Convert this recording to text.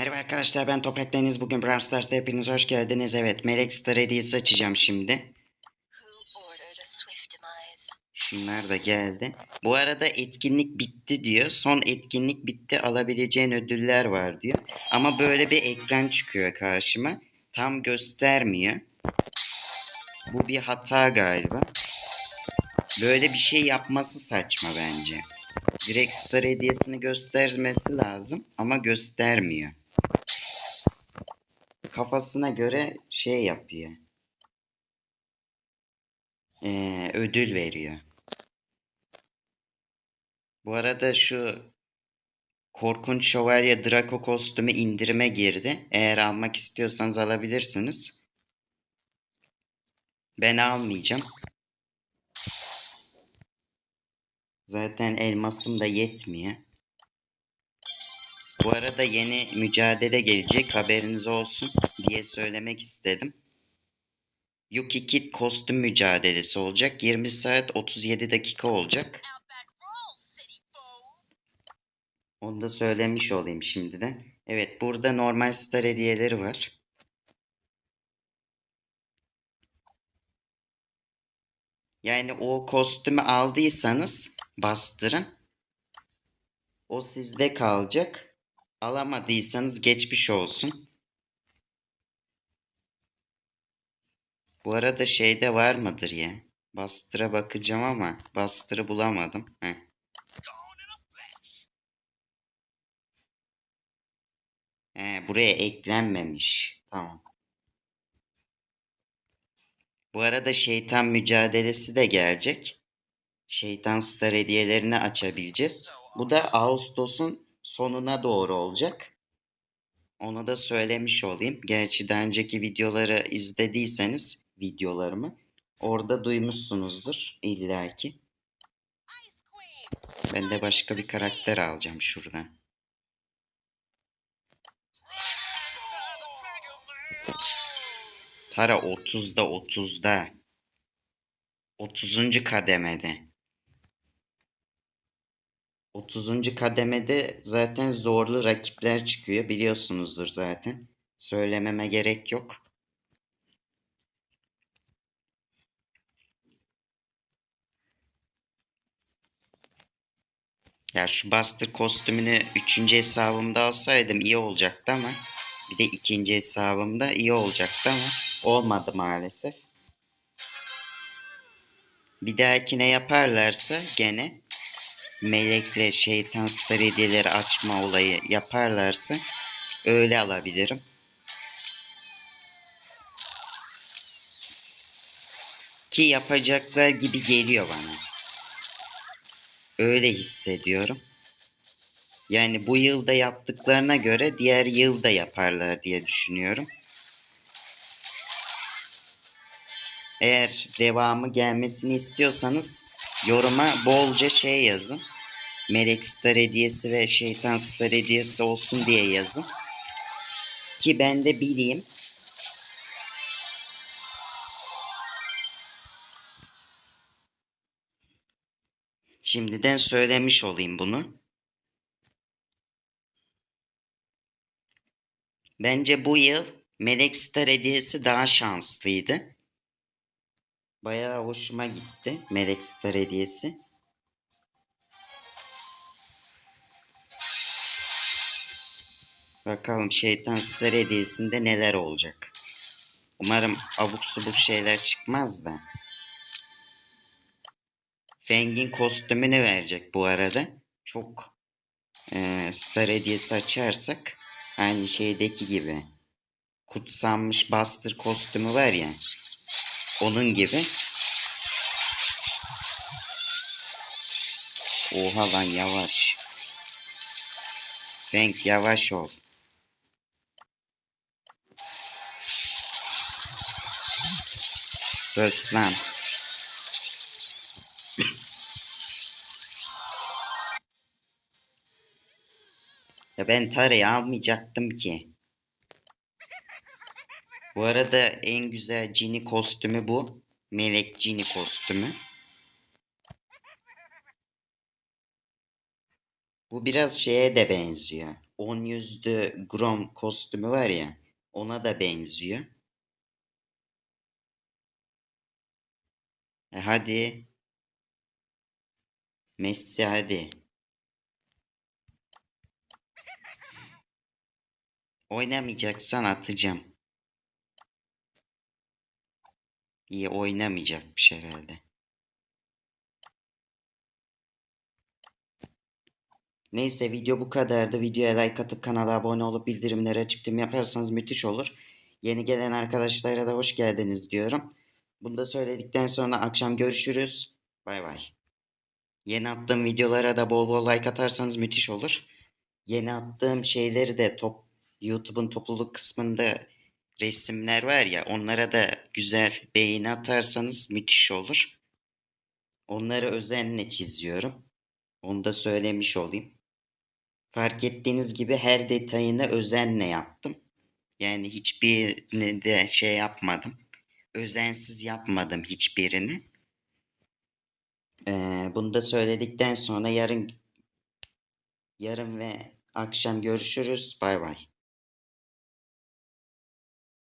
Merhaba arkadaşlar ben Toprak Deniz. Bugün Brawl Stars'ta hepiniz hoş geldiniz. Evet Melek Star hediyesi açacağım şimdi. Şunlar da geldi. Bu arada etkinlik bitti diyor. Son etkinlik bitti alabileceğin ödüller var diyor. Ama böyle bir ekran çıkıyor karşıma. Tam göstermiyor. Bu bir hata galiba. Böyle bir şey yapması saçma bence. Direkt Star hediyesini göstermesi lazım ama göstermiyor. Kafasına göre şey yapıyor. Ee, ödül veriyor. Bu arada şu Korkunç Şövalye Draco kostümü indirime girdi. Eğer almak istiyorsanız alabilirsiniz. Ben almayacağım. Zaten elmasım da yetmiyor. Bu arada yeni mücadele gelecek haberiniz olsun diye söylemek istedim. Yuki Kid kostüm mücadelesi olacak. 20 saat 37 dakika olacak. Onu da söylemiş olayım şimdiden. Evet burada normal star hediyeleri var. Yani o kostümü aldıysanız bastırın. O sizde kalacak. Alamadıysanız geçmiş olsun. Bu arada şeyde var mıdır ya? Bastıra bakacağım ama bastırı bulamadım. Heh. He, buraya eklenmemiş. Tamam. Bu arada şeytan mücadelesi de gelecek. Şeytan Star hediyelerini açabileceğiz. Bu da Ağustos'un sonuna doğru olacak. Onu da söylemiş olayım. Gerçi daha önceki videoları izlediyseniz videolarımı orada duymuşsunuzdur illaki. Ben de başka bir karakter alacağım şuradan. Tara 30'da 30'da. 30. kademede. 30. kademede zaten zorlu rakipler çıkıyor. Biliyorsunuzdur zaten. Söylememe gerek yok. Ya şu Buster kostümünü 3. hesabımda alsaydım iyi olacaktı ama bir de ikinci hesabımda iyi olacaktı ama olmadı maalesef. Bir dahakine yaparlarsa gene melekle şeytan star açma olayı yaparlarsa öyle alabilirim. Ki yapacaklar gibi geliyor bana. Öyle hissediyorum. Yani bu yılda yaptıklarına göre diğer yılda yaparlar diye düşünüyorum. Eğer devamı gelmesini istiyorsanız yoruma bolca şey yazın. Melek Star hediyesi ve Şeytan Star hediyesi olsun diye yazın. Ki ben de bileyim. Şimdiden söylemiş olayım bunu. Bence bu yıl Melek Star hediyesi daha şanslıydı. Bayağı hoşuma gitti Melek Star hediyesi. Bakalım Şeytan Star hediyesinde neler olacak. Umarım abuk subuk şeyler çıkmaz da. Feng'in kostümünü verecek bu arada. Çok e, Star hediyesi açarsak aynı şeydeki gibi kutsanmış Buster kostümü var ya onun gibi Oha lan yavaş. Feng yavaş ol. Bös lan. Ya ben Tara'yı almayacaktım ki. Bu arada en güzel Cini kostümü bu. Melek Cini kostümü. Bu biraz şeye de benziyor. on yüzlü Grom kostümü var ya ona da benziyor. E hadi. Messi hadi. Oynamayacaksan atacağım. İyi oynamayacakmış herhalde. Neyse video bu kadardı. Videoya like atıp kanala abone olup bildirimleri açıp tüm yaparsanız müthiş olur. Yeni gelen arkadaşlara da hoş geldiniz diyorum. Bunu da söyledikten sonra akşam görüşürüz. Bay bay. Yeni attığım videolara da bol bol like atarsanız müthiş olur. Yeni attığım şeyleri de top YouTube'un topluluk kısmında resimler var ya onlara da güzel beğeni atarsanız müthiş olur. Onları özenle çiziyorum. Onu da söylemiş olayım. Fark ettiğiniz gibi her detayını özenle yaptım. Yani hiçbirini de şey yapmadım. Özensiz yapmadım hiçbirini. Ee, bunu da söyledikten sonra yarın yarın ve akşam görüşürüz. Bay bay.